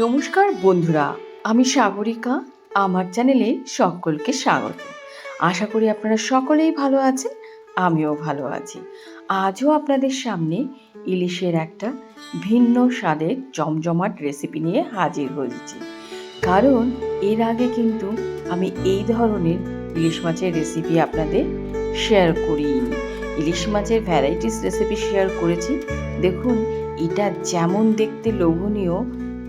নমস্কার বন্ধুরা, আমি সাগরিকা, আমার চ্যানেলে সকলকে স্বাগত। আশা করি আপনারা সকলেই ভালো আছেন, আমিও ভালো আছি। আজও আপনাদের সামনে ইলিশের একটা ভিন্ন স্বাদের জমজমাট রেসিপি নিয়ে হাজির হয়েছি। কারণ এর আগে কিন্তু আমি এই ধরনের ইলিশ মাছের রেসিপি আপনাদের শেয়ার করিনি। ইলিশ মাছের ভ্যারাইটিস রেসিপি শেয়ার করেছি। দেখুন, এটা যেমন দেখতে লোভনীয়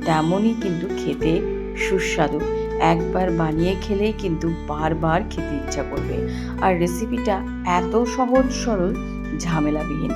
তেমনই কিন্তু খেতে সুস্বাদু। একবার বানিয়ে খেলেই কিন্তু বারবার খেতে ইচ্ছা করবে। আর রেসিপিটা এত সহজ সরল, ঝামেলাবিহীন।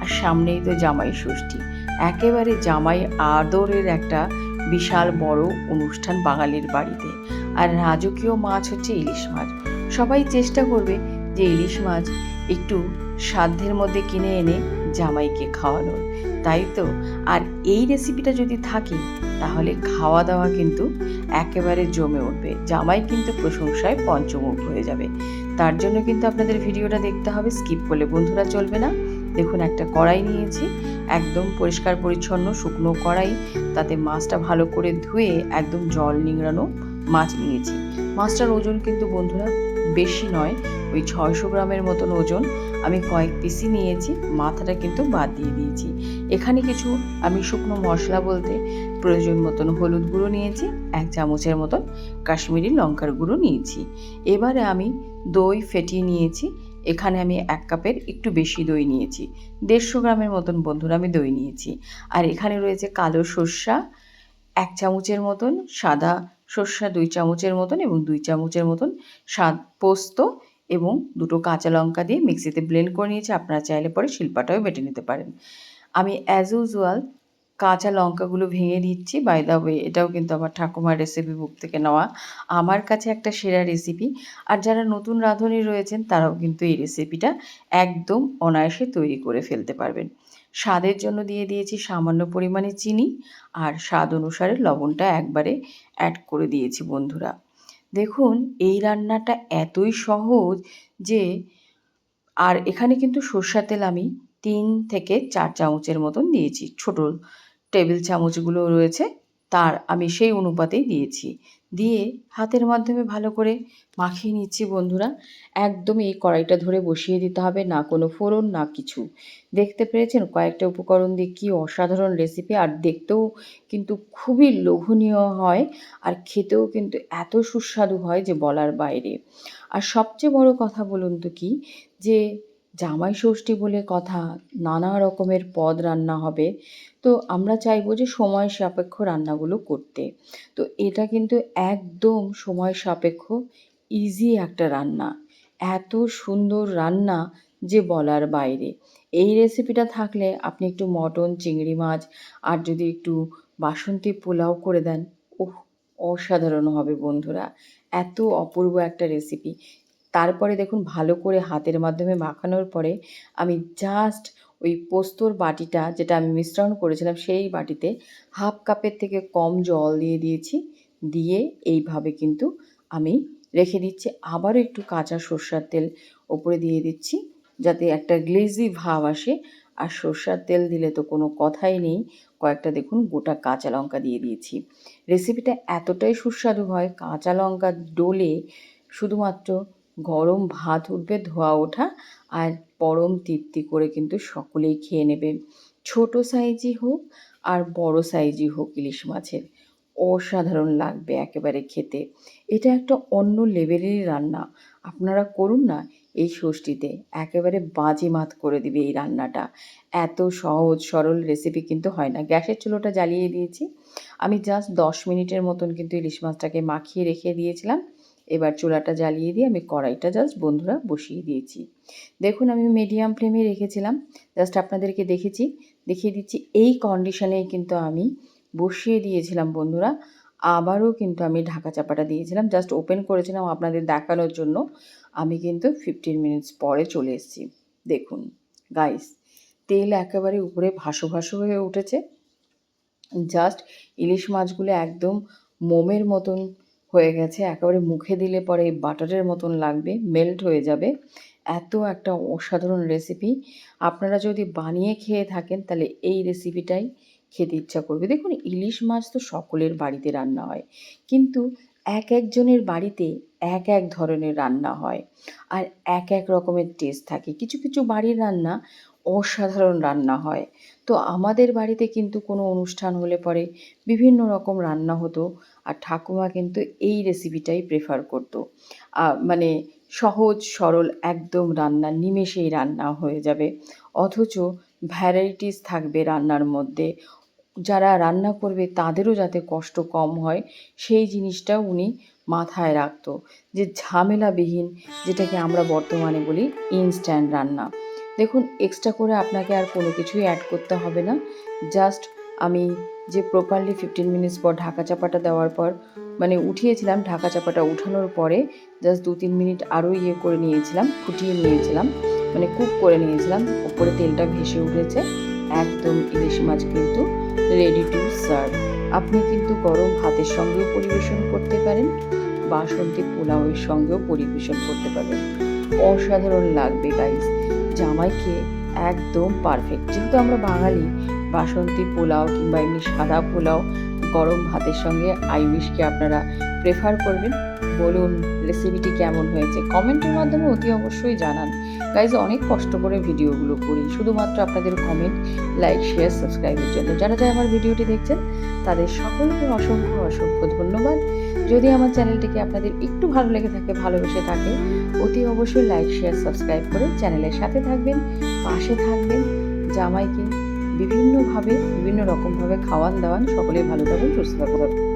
আর সামনেই তো জামাই ষষ্ঠী। একেবারে জামাই আদরের একটা বিশাল বড় অনুষ্ঠান বাঙালির বাড়িতে। আর রাজকীয় মাছ হচ্ছে ইলিশ মাছ। সবাই চেষ্টা করবে যে ইলিশ মাছ একটু সাধ্যের মধ্যে কিনে এনে জামাইকে খাওয়ানোর। তাই তো? আর এই রেসিপিটা যদি থাকে, তাহলে খাওয়া দাওয়া কিন্তু একেবারে জমে উঠবে। জামাই কিন্তু প্রশংসায় পঞ্চমুখ হয়ে যাবে। তার জন্য কিন্তু আপনাদের ভিডিওটা দেখতে হবে স্কিপ করলে বন্ধুরা চলবে না। দেখুন, একটা কড়াই নিয়েছি, একদম পরিষ্কার পরিচ্ছন্ন শুকনো কড়াই। তাতে মাছটা ভালো করে ধুয়ে একদম জল নিংড়ানো মাছ নিয়েছি। মাছটার ওজন কিন্তু বন্ধুরা বেশি নয়, ওই ছয়শো গ্রামের মতন ওজন। আমি কয়েক পিসই নিয়েছি, মাথাটা কিন্তু বাদ দিয়ে দিয়েছি। এখানে কিছু আমি শুকনো মশলা বলতে প্রয়োজন মতন হলুদ গুঁড়ো নিয়েছি, এক চামচের মতন কাশ্মীরি লঙ্কার গুঁড়ো নিয়েছি। এবারে আমি দই ফেটিয়ে নিয়েছি, এখানে আমি এক কাপের একটু বেশি দই নিয়েছি, দেড়শো গ্রামের মতন বন্ধুরা আমি দই নিয়েছি। আর এখানে রয়েছে কালো সর্ষা, এক চামচের মতন সাদা সর্ষা, দুই চামচের মতন এবং দুই চামচের মতন স্বাদ পোস্ত এবং দুটো কাঁচা লঙ্কা দিয়ে মিক্সিতে ব্লেন্ড করে নিয়েছি। আপনারা চাইলে পরে শিল্পাটাও বেটে নিতে পারেন। আমি অ্যাজ ইউজুয়াল কাঁচা লঙ্কাগুলো ভেঙে দিচ্ছি। বাই দা ওয়ে এটাও কিন্তু আমার ঠাকুমার রেসিপি বুক থেকে নেওয়া। আমার কাছে একটা সেরা রেসিপি আর যারা নতুন রাঁধুনি রয়েছেন, তারাও কিন্তু এই রেসিপিটা একদম অনায়াসে তৈরি করে ফেলতে পারবেন। স্বাদের জন্য দিয়ে দিয়েছি সামান্য পরিমাণে চিনি। আর স্বাদ অনুসারে লবণটা একবারে অ্যাড করে দিয়েছি বন্ধুরা। দেখুন, এই রান্নাটা এতই সহজ যে, আর এখানে কিন্তু সর্ষার তেল আমি তিন থেকে চার চামচের মতন দিয়েছি। ছোটো টেবিল চামচগুলো রয়েছে। তার আমি সেই অনুপাতেই দিয়েছি। দিয়ে হাতের মাধ্যমে ভালো করে মাখিয়ে নিচ্ছি বন্ধুরা। একদম এই কড়াইটা ধরে বসিয়ে দিতে হবে, না কোনো ফোড়ন, না কিছু। দেখতে পেরেছেন কয়েকটা উপকরণ দিয়ে কী অসাধারণ রেসিপি আর দেখতেও কিন্তু খুবই লোভনীয় হয়, আর খেতেও কিন্তু এত সুস্বাদু হয় যে বলার বাইরে। আর সবচেয়ে বড় কথা বলুন তো কি? যে জামাই ষষ্ঠী বলে কথা নানা রকমের পদ রান্না হবে, তো আমরা চাইব যে সময় সাপেক্ষ রান্নাগুলো করতে। তো এটা কিন্তু একদম সময় সাপেক্ষ ইজি একটা রান্না। এত সুন্দর রান্না যে বলার বাইরে। এই রেসিপিটা থাকলে আপনি একটু মটন, চিংড়ি মাছ আর যদি একটু বাসন্তী পোলাও করে দেন, ওহ, অসাধারণ হবে বন্ধুরা। এত অপূর্ব একটা রেসিপি তারপরে দেখুন ভালো করে হাতের মাধ্যমে মাখানোর পরে আমি জাস্ট ওই পোস্তর বাটিটা যেটা আমি মিশ্রণ করেছিলাম সেই বাটিতে হাফ কাপের থেকে কম জল দিয়ে দিয়েছি। দিয়ে এইভাবে কিন্তু আমি রেখে দিচ্ছি। আবারও একটু কাঁচা সর্ষার তেল ওপরে দিয়ে দিচ্ছি যাতে একটা গ্লেজি ভাব আসে। আর সর্ষার তেল দিলে তো কোনো কথাই নেই। কয়েকটা দেখুন গোটা কাঁচা লঙ্কা দিয়ে দিয়েছি। রেসিপিটা এতটাই সুস্বাদু হয়, কাঁচা লঙ্কা ডোলে শুধুমাত্র গরম ভাত উঠবে, ধোয়া ওঠা আর পরম তৃপ্তি করে কিন্তু সকলেই খেয়ে নেবে। ছোট সাইজই হোক আর বড় সাইজই হোক ইলিশ মাছের। অসাধারণ লাগবে একেবারে খেতে। এটা একটা অন্য লেভেলেরই রান্না। আপনারা করুন না এই ষষ্ঠীতে। একেবারে বাজিমাত করে দিবে এই রান্নাটা। এত সহজ, সরল রেসিপি কিন্তু হয় না। গ্যাসের চুলোটা জ্বালিয়ে দিয়েছি। আমি জাস্ট দশ মিনিটের মতন কিন্তু ইলিশ মাছটাকে মাখিয়ে রেখে দিয়েছিলাম। এবার চুলাটা জ্বালিয়ে দিয়ে আমি কড়াইটা জাস্ট বন্ধুরা বসিয়ে দিয়েছি। দেখুন আমি মিডিয়াম ফ্লেমে রেখেছিলাম জাস্ট আপনাদেরকে দেখেছি, দেখিয়ে দিচ্ছি, এই কন্ডিশনেই কিন্তু আমি বসিয়ে দিয়েছিলাম বন্ধুরা। আবারও কিন্তু আমি ঢাকা চাপাটা দিয়েছিলাম জাস্ট ওপেন করেছিলাম আপনাদের দেখানোর জন্য। আমি কিন্তু ফিফটিন মিনিটস পরে চলে এসেছি। দেখুন গাইস তেল একেবারে উপরে ভাসো ভাসো হয়ে উঠেছে। জাস্ট ইলিশ মাছগুলো একদম মোমের মতন হয়ে গেছে, একেবারে মুখে দিলে পরে বাটারের মতন লাগবে মেল্ট হয়ে যাবে। এত একটা অসাধারণ রেসিপি আপনারা যদি বানিয়ে খেয়ে থাকেন, তাহলে এই রেসিপিটাই খেতে ইচ্ছা করবে। দেখুন, ইলিশ মাছ তো সকলের বাড়িতে রান্না হয়, কিন্তু এক একজনের বাড়িতে এক এক ধরনের রান্না হয় আর এক এক রকমের টেস্ট থাকে। কিছু কিছু বাড়ির রান্না অসাধারণ রান্না হয়। তো আমাদের বাড়িতে কিন্তু কোনো অনুষ্ঠান হলে পরে বিভিন্ন রকম রান্না হতো। আর ঠাকুমা কিন্তু এই রেসিপিটাই প্রেফার করতো। মানে সহজ, সরল, একদম রান্না, নিমেষেই রান্না হয়ে যাবে। অথচ ভ্যারাইটিস থাকবে রান্নার মধ্যে। যারা রান্না করবে তাদেরও যাতে কষ্ট কম হয়, সেই জিনিসটা উনি মাথায় রাখতো। যে ঝামেলাবিহীন, যেটাকে আমরা বর্তমানে বলি ইনস্ট্যান্ট রান্না। দেখুন এক্সট্রা করে আপনাকে আর কোনো কিছুই অ্যাড করতে হবে না। জাস্ট আমি যে প্রপারলি ফিফটিন মিনিটস পর ঢাকা চাপাটা দেওয়ার পর মানে উঠিয়েছিলাম ঢাকা চাপাটা উঠানোর পরে জাস্ট দু তিন মিনিট আরও ইয়ে করে নিয়েছিলাম, ফুটিয়ে নিয়েছিলাম মানে কুক করে নিয়েছিলাম উপরে তেলটা ভেসে উঠেছে, একদম ইলিশ মাছ কিন্তু রেডি টু সার্ভ আপনি কিন্তু গরম ভাতের সঙ্গেও পরিবেশন করতে পারেন, বাসন্তী পোলাওয়ের সঙ্গেও পরিবেশন করতে পারবেন। অসাধারণ লাগবে গাইস জামাইকে একদম পারফেক্ট যেহেতু আমরা বাঙালি বাসন্তী পোলাও কিংবা এমনি সাদা পোলাও গরম ভাতের সঙ্গে আইবিশকে আপনারা প্রেফার করবেন। বলুন রেসিপিটি কেমন হয়েছে? কমেন্টের মাধ্যমে অতি অবশ্যই জানান। গাইজ অনেক কষ্ট করে ভিডিওগুলো করি। শুধুমাত্র আপনাদের কমেন্ট লাইক শেয়ার সাবস্ক্রাইবের জন্য। যারা যারা আমার ভিডিওটি দেখছেন, তাদের সকলকে অসংখ্য অসংখ্য ধন্যবাদ। যদি আমার চ্যানেলটিকে আপনাদের একটু ভালো লেগে থাকে, ভালোবেসে থাকে, অতি অবশ্যই লাইক শেয়ার সাবস্ক্রাইব করে চ্যানেলের সাথে থাকবেন, পাশে থাকবেন, জামাইকে বিভিন্নভাবে বিভিন্ন রকমভাবে খাওয়ান দাওয়ান সকলেই ভালো থাকুন সুস্থ থাকুন।